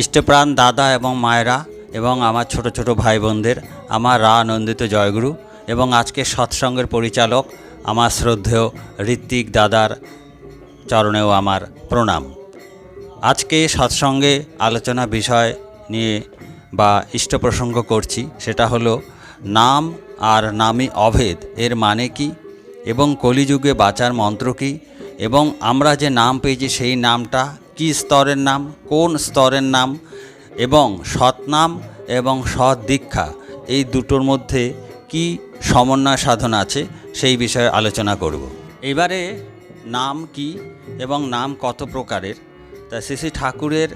ইষ্টপ্রাণ দাদা এবং মায়েরা এবং আমার ছোট ছোট ভাই বোনদের আমার রা নন্দিত জয়গুরু এবং আজকে সৎসঙ্গের পরিচালক আমার শ্রদ্ধেয় ঋত্বিক দাদার চরণেও আমার প্রণাম। আজকে সৎসঙ্গে আলোচনা বিষয় নিয়ে বা ইষ্ট প্রসঙ্গ করছি, সেটা হলো নাম আর নামই অভেদ, এর মানে কি এবং কলিযুগে বাঁচার মন্ত্র কি এবং আমরা যে নাম পেয়েছি সেই নামটা কি স্তরের নাম, কোন স্তরের নাম এবং সৎনাম এবং সৎ দীক্ষা এই দুটোর মধ্যে কি সমন্বয় সাধন আছে সেই বিষয়ে আলোচনা করব। এবারে নাম কি এবং নাম কত প্রকারের? তা শ্রী ঠাকুরের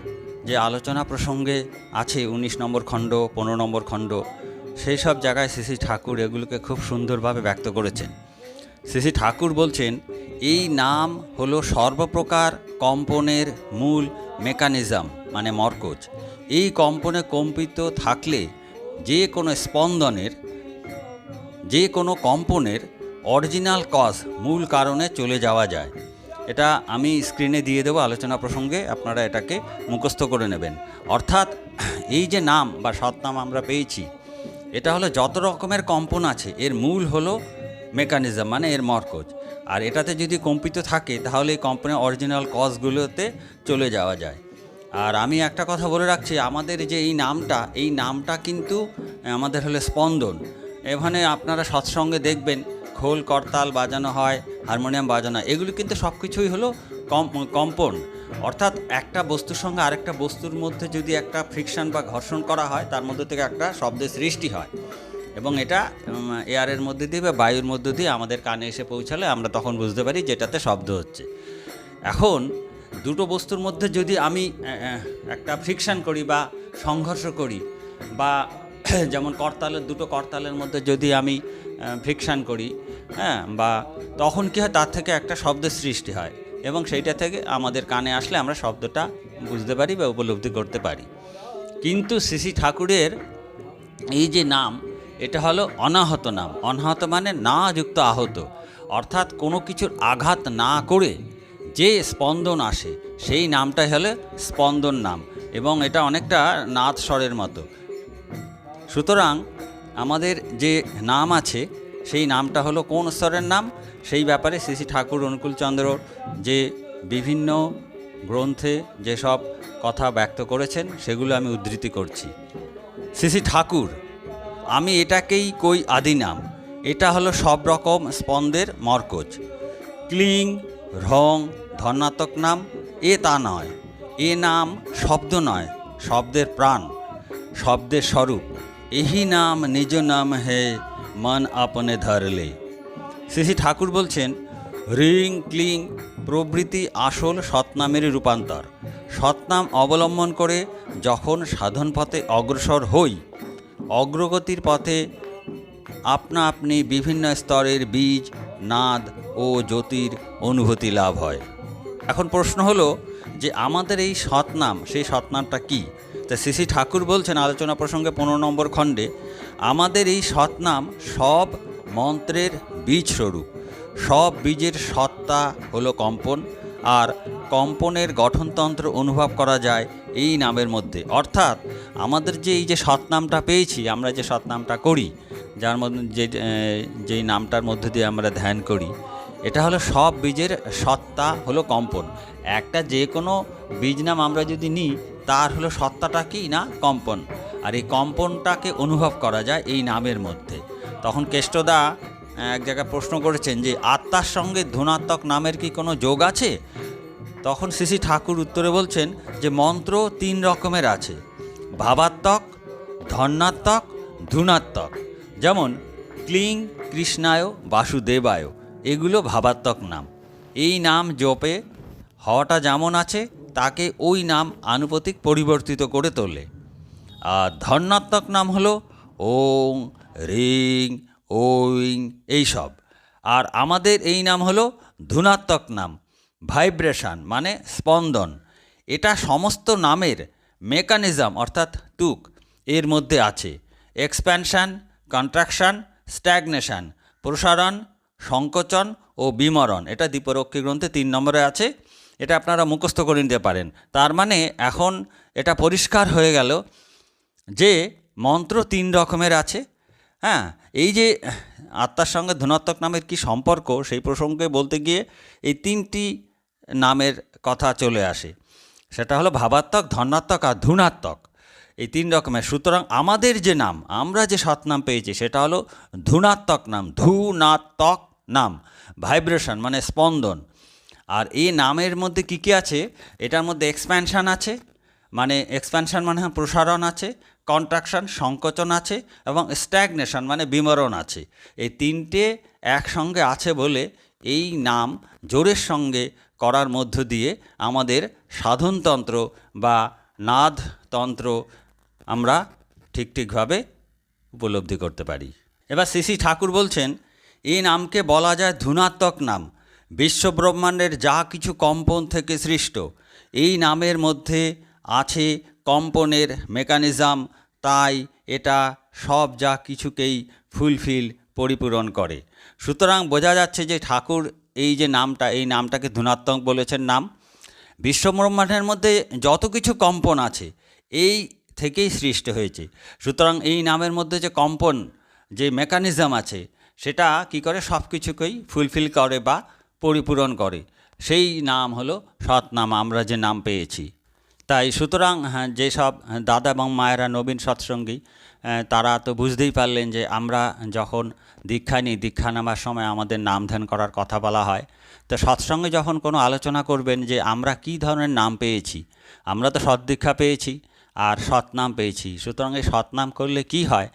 যে আলোচনা প্রসঙ্গে আছে, উনিশ নম্বর খণ্ড, পনেরো নম্বর খণ্ড, সেই সব জায়গায় শ্রী ঠাকুর এগুলোকে খুব সুন্দরভাবে ব্যক্ত করেছেন। শ্রী ঠাকুর বলছেন, এই নাম হলো সর্বপ্রকার কম্পনের মূল মেকানিজম মানে মর্কজ এই কম্পনে কম্পিত থাকলে যে কোনো স্পন্দনের, যে কোনো কম্পনের অরিজিনাল কজ মূল কারণে চলে যাওয়া যায়। এটা আমি স্ক্রিনে দিয়ে দেবো আলোচনা প্রসঙ্গে, আপনারা এটাকে মুখস্থ করে নেবেন। অর্থাৎ এই যে নাম বা সৎনাম আমরা পেয়েছি, এটা হলো যত রকমের কম্পন আছে, এর মূল হলো মেকানিজম মানে এর মরকজ আর এটাতে যদি কম্পিত থাকে, তাহলে এই কম্পনের অরিজিনাল কজগুলোতে চলে যাওয়া যায়। আর আমি একটা কথা বলে রাখছি, আমাদের যে এই নামটা এই নামটা কিন্তু আমাদের হলে স্পন্দন। এখানে আপনারা সৎসঙ্গে দেখবেন, খোল, করতাল বাজানো হয়, হারমোনিয়াম বাজানো। এগুলো কিন্তু সব কিছুই হলো কম, কম্পন। অর্থাৎ একটা বস্তুর সঙ্গে আরেকটা বস্তুর মধ্যে যদি একটা ফ্রিকশন বা ঘর্ষণ করা হয়, তার মধ্যে থেকে একটা শব্দের সৃষ্টি হয়। এবং এটা এয়ারের মধ্যে দিয়ে বা বায়ুর মধ্যে দিয়ে আমাদের কানে এসে পৌঁছালে আমরা তখন বুঝতে পারি যেটাতে শব্দ হচ্ছে। এখন দুটো বস্তুর মধ্যে যদি আমি একটা ফ্রিকশন করি বা সংঘর্ষ করি বা যেমন করতালের, দুটো করতালের মধ্যে যদি আমি ফ্রিকশান করি হ্যাঁ বা তখন কী হয়, তার থেকে একটা শব্দের সৃষ্টি হয় এবং সেইটা থেকে আমাদের কানে আসলে আমরা শব্দটা বুঝতে পারি বা উপলব্ধি করতে পারি। কিন্তু শ্রী ঠাকুরের এই যে নাম এটা হলো অনাহত নাম। অনাহত মানে না যুক্ত আহত। অর্থাৎ কোনো কিছুর আঘাত না করে যে স্পন্দন আসে, সেই নামটাই হলো স্পন্দন নাম এবং এটা অনেকটা নাথ স্বরের মতো। সুতরাং আমাদের যে নাম আছে, সেই নামটা হলো কোন স্তরের নাম? সেই ব্যাপারে শ্রী ঠাকুর অনুকূলচন্দ্রর যে বিভিন্ন গ্রন্থে যেসব কথা ব্যক্ত করেছেন, সেগুলো আমি উদ্ধৃতি করছি। শ্রী ঠাকুর আমি এটাকেই কই আদি নাম এটা হলো সব রকম স্পন্দের মরকজ ক্লিং, রং ধর্নাত্মক নাম, এ তা নয়। এ নাম শব্দ নয়, শব্দের প্রাণ, শব্দের স্বরূপ। এহি নাম, নিজ নাম হে, মন আপনে ধরলে। শ্রী শ্রী ঠাকুর বলছেন, রিং, ক্লিং প্রভৃতি আসল সৎনামেরই রূপান্তর। সৎনাম অবলম্বন করে যখন সাধন পথে অগ্রসর হই অগ্রগতির পথে আপনা আপনি বিভিন্ন স্তরের বীজ, নাদ ও জ্যোতির অনুভূতি লাভ হয়। এখন প্রশ্ন হলো যে আমাদের এই সৎনাম, সেই সৎনামটা কি? তা শ্রী ঠাকুর বলছেন আলোচনা প্রসঙ্গে পনেরো নম্বর খণ্ডে, আমাদের এই সৎনাম সব মন্ত্রের বীজ স্বরূপ সব বীজের সত্তা হলো কম্পন, আর কম্পনের গঠনতন্ত্র অনুভব করা যায় এই নামের মধ্যে। অর্থাৎ, আমাদের যে এই যে সৎনামটা পেয়েছি, আমরা যে সৎনামটা করি, যার মধ্যে যে যেই নামটার মধ্যে দিয়ে আমরা ধ্যান করি, এটা হলো সব বীজের সত্তা হলো কম্পন। একটা যে কোনো বীজ নাম আমরা যদি নিই, তার হলো সত্তাটা কি না? কম্পন। আর এই কম্পনটাকে অনুভব করা যায় এই নামের মধ্যে। তখন কেষ্টদা এক জায়গায় প্রশ্ন করেছেন যে, আত্মার সঙ্গে ধনাত্মক নামের কি কোনো যোগ আছে? তখন শ্রী ঠাকুর উত্তরে বলছেন যে মন্ত্র তিন রকমের আছে। ভাবাত্মক, ধন্যাত্মক, ধুনাত্মক। যেমন, ক্লিং, কৃষ্ণায়, বাসুদেবায়। এগুলো ভাবাত্মক নাম। এই নাম জপে হওয়াটা যেমন আছে, তাকে ওই নাম আনুপাতিক পরিবর্তিত করে তোলে। আর ধর্নাত্মক নাম হলো ওং, রিং ওইং এইসব। আর আমাদের এই নাম হলো ধুনাত্মক নাম। ভাইব্রেশন মানে স্পন্দন। এটা সমস্ত নামের মেকানিজম অর্থাৎ তুক এর মধ্যে আছে। এক্সপ্যানশান, কন্ট্রাকশন, স্ট্যাগনেশান, প্রসারণ, সংকোচন ও বিমরণ। এটা দীপরক্ষী গ্রন্থে তিন নম্বরে আছে। এটা আপনারা মুখস্থ করে নিতে পারেন। তার মানে এখন এটা পরিষ্কার হয়ে গেল যে মন্ত্র তিন রকমের আছে। হ্যাঁ এই যে আত্মার সঙ্গে ধনাত্মক নামের কি সম্পর্ক সেই প্রসঙ্গে বলতে গিয়ে এই তিনটি নামের কথা চলে আসে। সেটা হলো ভাবাত্মক, ধনাত্মক আর ধুনাত্মক। এই তিন রকমের। সুতরাং আমাদের যে নাম, আমরা যে সৎনাম পেয়েছি, সেটা হলো ধুনাত্মক নাম ধুনাত্মক নাম, ভাইব্রেশন মানে স্পন্দন। আর এই নামের মধ্যে কী কী আছে? এটার মধ্যে এক্সপ্যানশান আছে মানে এক্সপ্যানশন মানে প্রসারণ আছে, কন্ট্রাকশন, সংকোচন আছে এবং স্ট্যাগনেশন মানে বিমরণ আছে। এই তিনটে একসঙ্গে আছে বলে এই নাম জোরের সঙ্গে করার মধ্য দিয়ে আমাদের সাধনতন্ত্র বা নাদতন্ত্র আমরা ঠিক ঠিকভাবে উপলব্ধি করতে পারি। এবার শ্রী ঠাকুর বলছেন এই নামকে বলা যায় ধুনাত্মক নাম। বিশ্বব্রহ্মাণ্ডের যা কিছু কম্পন থেকে সৃষ্ট, এই নামের মধ্যে আছে কম্পনের মেকানিজম, তাই এটা সব যা কিছুকেই ফুলফিল, পরিপূরণ করে। সুতরাং বোঝা যাচ্ছে যে ঠাকুর এই যে নামটা, এই নামটাকে ধনাত্মক বলেছেন নাম। বিশ্বব্রহ্মাণ্ডের মধ্যে যত কিছু কম্পন আছে, এই থেকেই সৃষ্টি হয়েছে। সুতরাং এই নামের মধ্যে যে কম্পন, যে মেকানিজম আছে, সেটা কি করে? সব কিছুকেই ফুলফিল করে বা পরিপূরণ করে। সেই নাম হলো সৎনাম, আমরা যে নাম পেয়েছি। তাই সুতরাং হ্যাঁ যেসব দাদা এবং মায়েরা নবীন সৎসঙ্গী তারা তো বুঝতেই পারলেন যে আমরা যখন দীক্ষা নিই, দীক্ষা নেওয়ার সময় আমাদের নাম ধ্যান করার কথা বলা হয়। তো সৎসঙ্গে যখন কোনো আলোচনা করবেন যে আমরা কী ধরনের নাম পেয়েছি, আমরা তো সদ্দীক্ষা পেয়েছি আর সৎনাম পেয়েছি, সুতরাং এই সৎনাম করলে কি হয়?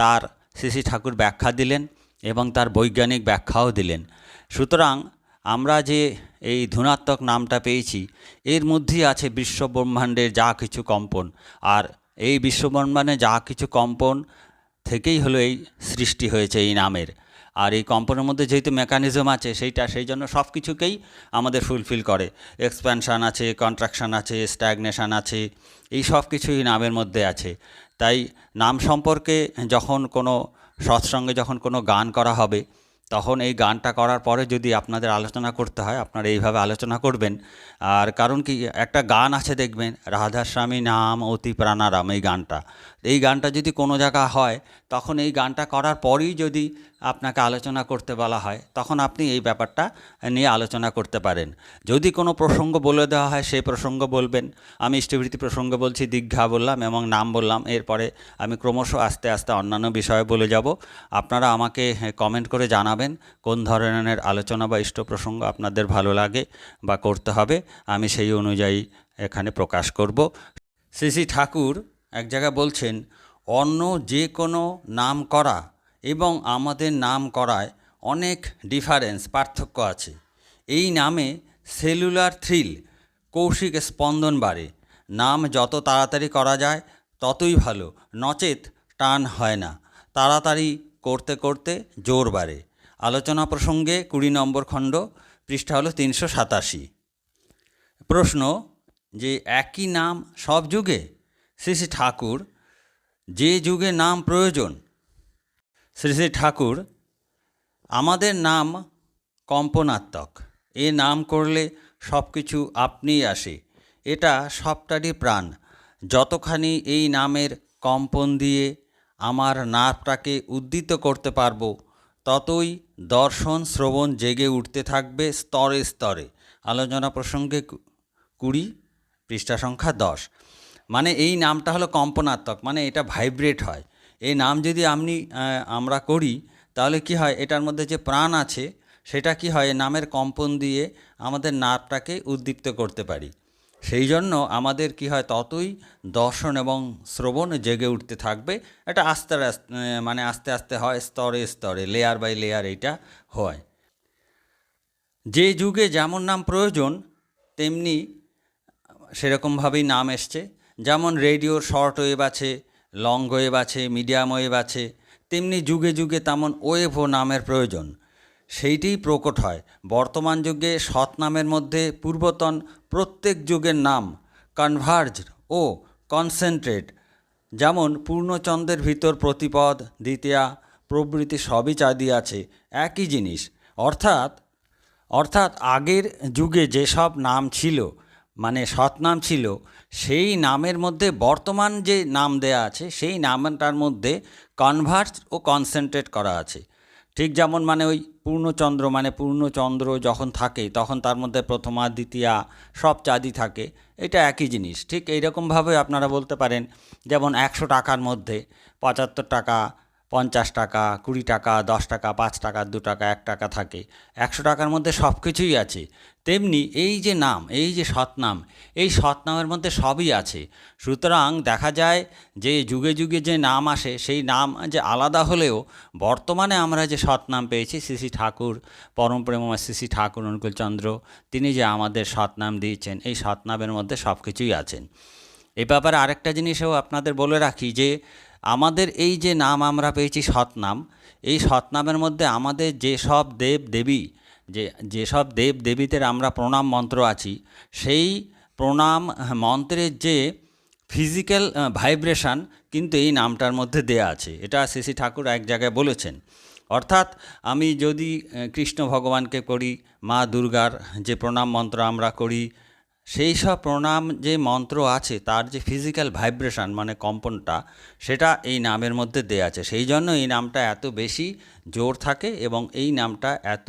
তার শ্রী ঠাকুর ব্যাখ্যা দিলেন এবং তার বৈজ্ঞানিক ব্যাখ্যাও দিলেন। সুতরাং আমরা যে এই ধনাত্মক নামটা পেয়েছি, এর মধ্যেই আছে বিশ্বব্রহ্মাণ্ডের যা কিছু কম্পন। আর এই বিশ্বব্রহ্মাণ্ডে যা কিছু কম্পন থেকেই হলো এই সৃষ্টি হয়েছে এই নামের। আর এই কম্পনের মধ্যে যেহেতু মেকানিজম আছে, সেইটা, সেই জন্য সব কিছুকেই আমাদের ফুলফিল করে। এক্সপ্যানশান আছে কন্ট্রাকশান আছে স্ট্যাগনেশান আছে, এই সব কিছুই নামের মধ্যে আছে। তাই নাম সম্পর্কে যখন কোনো, সৎসঙ্গে যখন কোনো গান করা হবে তখন এই গানটা করার পরে যদি আপনাদের আলোচনা করতে হয়, আপনারা এইভাবে আলোচনা করবেন। আর কারণ কি, একটা গান আছে দেখবেন, রাধাস্বামী নাম অতি প্রাণারাম এই গানটা। এই গানটা যদি কোনো জায়গা হয়, তখন এই গানটা করার পরেই যদি আপনাকে আলোচনা করতে বলা হয়, তখন আপনি এই ব্যাপারটা নিয়ে আলোচনা করতে পারেন। যদি কোনো প্রসঙ্গ বলে দেওয়া হয়, সেই প্রসঙ্গ বলবেন। আমি ইষ্টভৃতি প্রসঙ্গ বলছি, দীঘা বললাম এবং নাম বললাম। এরপরে আমি ক্রমশ আস্তে আস্তে অন্যান্য বিষয়ে বলে যাব। আপনারা আমাকে কমেন্ট করে জানাবেন, কোন ধরনের আলোচনা বা ইষ্ট প্রসঙ্গ আপনাদের ভালো লাগে বা করতে হবে। আমি সেই অনুযায়ী এখানে প্রকাশ করব। শ্রী শ্রী ঠাকুর এক জায়গায় বলছেন, অন্য যে কোনো নাম করা এবং আমাদের নাম করায় অনেক ডিফারেন্স, পার্থক্য আছে। এই নামে সেলুলার থ্রিল, কৌশিক স্পন্দন বাড়ে। নাম যত তাড়াতাড়ি করা যায়, ততই ভালো। নচেত টান হয় না। তাড়াতাড়ি করতে করতে জোর বাড়ে। আলোচনা প্রসঙ্গে কুড়ি নম্বর খণ্ড, পৃষ্ঠা হলো তিনশো সাতাশি। প্রশ্ন, যে একই নাম সব যুগে? শ্রী শ্রী ঠাকুর, যে যুগে নাম প্রয়োজন, শ্রী শ্রী ঠাকুর, আমাদের নাম কম্পনাত্মক। এ নাম করলে সব কিছু আপনিই আসে। এটা সবটারই প্রাণ। যতখানি এই নামের কম্পন দিয়ে আমার নার্ভটাকে উদ্দীত করতে পারব, ততই দর্শন শ্রবণ জেগে উঠতে থাকবে স্তরে স্তরে। আলোচনা প্রসঙ্গে কুড়ি, পৃষ্ঠা সংখ্যা দশ। মানে এই নামটা হলো কম্পনাত্মক মানে এটা ভাইব্রেট হয়। এই নাম যদি আপনি আমরা করি, তাহলে কি হয়, এটার মধ্যে যে প্রাণ আছে, সেটা কি হয়, নামের কম্পন দিয়ে আমাদের নার্ভটাকে উদ্দীপ্ত করতে পারি। সেই জন্য আমাদের কি হয়, ততই দর্শন এবং শ্রবণ জেগে উঠতে থাকবে। এটা আস্তে আস্তে মানে আস্তে আস্তে হয়, স্তরে স্তরে লেয়ার বাই লেয়ার এইটা হয়। যে যুগে যেমন নাম প্রয়োজন, তেমনি সেরকমভাবেই নাম এসছে। যেমন রেডিওর শর্ট ওয়েভ আছে, লং ওয়েভ আছে, মিডিয়াম ওয়েভ আছে, তেমনি যুগে যুগে তেমন ওয়েভ ও নামের প্রয়োজন। সেইটিই প্রকট হয়। বর্তমান যুগে সৎ নামের মধ্যে পূর্বতন প্রত্যেক যুগের নাম কনভার্জ ও কনসেন্ট্রেট যেমন পূর্ণচন্দ্রের ভিতর প্রতিপদ, দ্বিতীয়া, প্রভৃতি সবই চাঁদি আছে, একই জিনিস। অর্থাৎ অর্থাৎ আগের যুগে যেসব নাম ছিল মানে সৎনাম ছিল, সেই নামের মধ্যে বর্তমান যে নাম দেয়া আছে, সেই নামটার মধ্যে কনভার্স ও কনসেন্ট্রেট করা আছে। ঠিক যেমন মানে ওই পূর্ণচন্দ্র মানে পূর্ণচন্দ্র যখন থাকে, তখন তার মধ্যে প্রথমা, দ্বিতীয়া সব চাঁদি থাকে। এটা একই জিনিস। ঠিক এইরকমভাবে আপনারা বলতে পারেন, যেমন একশো টাকার মধ্যে পঁচাত্তর টাকা পঞ্চাশ টাকা, কুড়ি টাকা, দশ টাকা, পাঁচ টাকা, দু টাকা, এক টাকা থাকে। একশো টাকার মধ্যে সব কিছুই আছে। তেমনি এই যে নাম, এই যে সৎনাম, এই সৎনামের মধ্যে সবই আছে। সুতরাং দেখা যায় যে যুগে যুগে যে নাম আসে, সেই নাম যে আলাদা হলেও বর্তমানে আমরা যে সৎনাম পেয়েছি, শ্রী ঠাকুর, পরম প্রেমময় শ্রী ঠাকুর অনুকূলচন্দ্র তিনি যে আমাদের সৎনাম দিয়েছেন, এই সৎনামের মধ্যে সব কিছুই আছেন। এ ব্যাপারে আরেকটা জিনিসও আপনাদের বলে রাখি যে আমাদের এই যে নাম আমরা পেয়েছি সৎনাম, এই সৎনামের মধ্যে আমাদের যেসব দেব দেবী, যে যেসব দেব দেবীদের আমরা প্রণাম মন্ত্র আছি, সেই প্রণাম মন্ত্রের যে ফিজিক্যাল ভাইব্রেশন কিন্তু এই নামটার মধ্যে দেয়া আছে। এটা শ্রী ঠাকুর এক জায়গায় বলেছেন। অর্থাৎ আমি যদি কৃষ্ণ ভগবানকে করি, মা দুর্গার যে প্রণাম মন্ত্র আমরা করি সেই সব প্রণাম যে মন্ত্র আছে, তার যে ফিজিক্যাল ভাইব্রেশন মানে কম্পনটা, সেটা এই নামের মধ্যে দেয়া আছে। সেই জন্য এই নামটা এত বেশি জোর থাকে এবং এই নামটা এত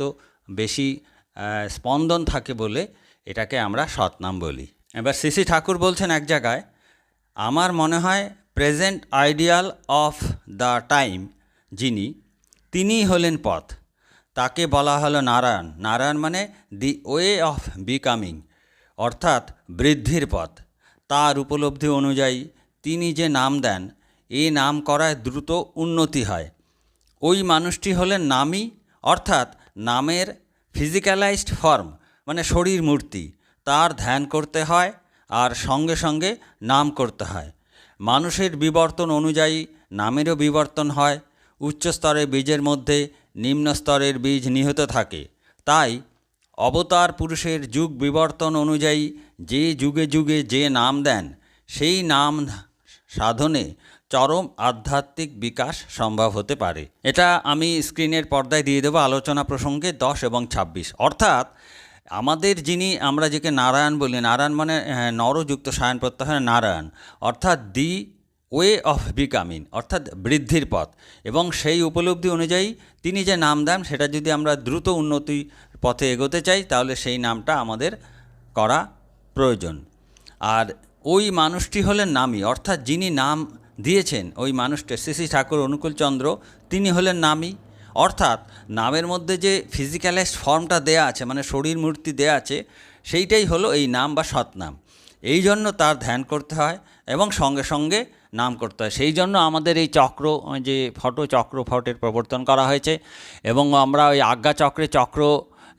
বেশি স্পন্দন থাকে বলে এটাকে আমরা সৎনাম বলি। এবার শ্রী ঠাকুর বলছেন এক জায়গায়, আমার মনে হয় present ideal of the time যিনি, তিনিই হলেন পথ। তাকে বলা হলো নারায়ণ। নারায়ণ মানে দি ওয়ে অফ বিকামিং অর্থাৎ বৃদ্ধির পথ। তার উপলব্ধি অনুযায়ী তিনি যে নাম দেন এই নাম করায় দ্রুত উন্নতি হয়। ওই মানুষটি হলেন নামই অর্থাৎ নামের ফিজিক্যালাইজড ফর্ম মানে শরীর মূর্তি। তার ধ্যান করতে হয় আর সঙ্গে সঙ্গে নাম করতে হয়। মানুষের বিবর্তন অনুযায়ী নামেরও বিবর্তন হয়। উচ্চ স্তরের বীজের মধ্যে নিম্নস্তরের বীজ নিহত থাকে। তাই অবতার পুরুষের যুগ বিবর্তন অনুযায়ী যে যুগে যুগে যে নাম দেন, সেই নাম সাধনে চরম আধ্যাত্মিক বিকাশ সম্ভব হতে পারে। এটা আমি স্ক্রিনের পর্দায় দিয়ে দেবো আলোচনা প্রসঙ্গে দশ এবং ছাব্বিশ। অর্থাৎ আমাদের যিনি আমরা যাকে নারায়ণ বলি, নারায়ণ মানে নরযুক্ত সায়ন প্রত্যাহার নারায়ণ, অর্থাৎ দি ওয়ে অফ বিকামিং অর্থাৎ বৃদ্ধির পথ। এবং সেই উপলব্ধি অনুযায়ী তিনি যে নাম দেন, সেটা যদি আমরা দ্রুত উন্নতি পথে এগোতে চাই, তাহলে সেই নামটা আমাদের করা প্রয়োজন। আর ওই মানুষটি হলেন নামী, অর্থাৎ যিনি নাম দিয়েছেন, ওই মানুষটা শ্রী শ্রী ঠাকুর অনুকূলচন্দ্র তিনি হলেন নামী। অর্থাৎ নামের মধ্যে যে ফিজিক্যালাইজড ফর্মটা দেয়া আছে মানে শরীর মূর্তি দেয়া আছে, সেইটাই হলো এই নাম বা সৎনাম। এই জন্য তার ধ্যান করতে হয় এবং সঙ্গে সঙ্গে নাম করতে হয়। সেই জন্য আমাদের এই চক্র যে ফটো চক্র ফটের প্রবর্তন করা হয়েছে এবং আমরা ওই আজ্ঞা চক্রে চক্র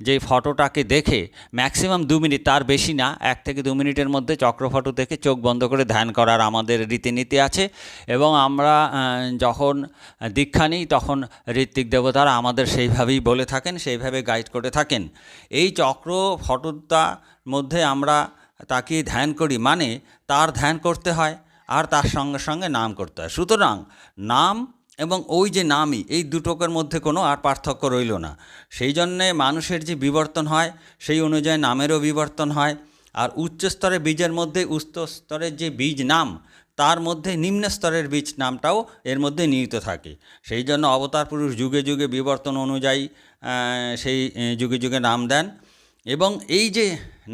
যে ফটোটাকে দেখে ম্যাক্সিমাম দু মিনিট, তার বেশি না, এক থেকে দু মিনিটের মধ্যে চক্র ফটো দেখে চোখ বন্ধ করে ধ্যান করার আমাদের রীতিনীতি আছে এবং আমরা যখন দীক্ষা নিই, তখন ঋত্বিক দেবতারা আমাদের সেইভাবেই বলে থাকেন, সেইভাবে গাইড করে থাকেন। এই চক্র ফটোটার মধ্যে আমরা তাকে ধ্যান করি মানে তার ধ্যান করতে হয় আর তার সঙ্গে সঙ্গে নাম করতে হয়। সুতরাং নাম এবং ওই যে নামই, এই দুটোকের মধ্যে কোনো আর পার্থক্য রইল না। সেই জন্যে মানুষের যে বিবর্তন হয়, সেই অনুযায়ী নামেরও বিবর্তন হয়। আর উচ্চ স্তরের বীজের মধ্যে উচ্চ স্তরের যে বীজ নাম, তার মধ্যে নিম্ন স্তরের বীজ নামটাও এর মধ্যে নিহিত থাকে। সেই জন্য অবতার পুরুষ যুগে যুগে বিবর্তন অনুযায়ী সেই যুগে যুগে নাম দেন। এবং এই যে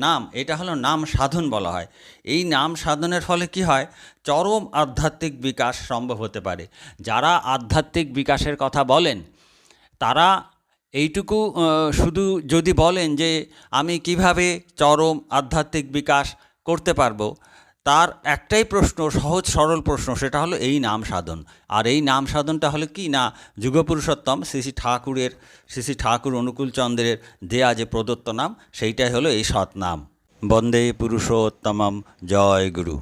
নাম, এটা হলো নাম সাধন বলা হয়। এই নাম সাধনের ফলে কি হয়? চরম আধ্যাত্মিক বিকাশ সম্ভব হতে পারে। যারা আধ্যাত্মিক বিকাশের কথা বলেন, তারা এইটুকু শুধু যদি বলেন যে আমি কীভাবে চরম আধ্যাত্মিক বিকাশ করতে পারব তার একটাই প্রশ্ন, সহজ সরল প্রশ্ন, সেটা হলো এই নাম সাধন। আর এই নাম সাধনটা হলো কি না? যুগপুরুষোত্তম শ্রী শ্রী ঠাকুরের, শ্রী শ্রী ঠাকুর অনুকূলচন্দ্রের দেয়া যে প্রদত্ত নাম, সেইটাই হলো এই সৎ নাম বন্দে পুরুষোত্তমম, জয় গুরু।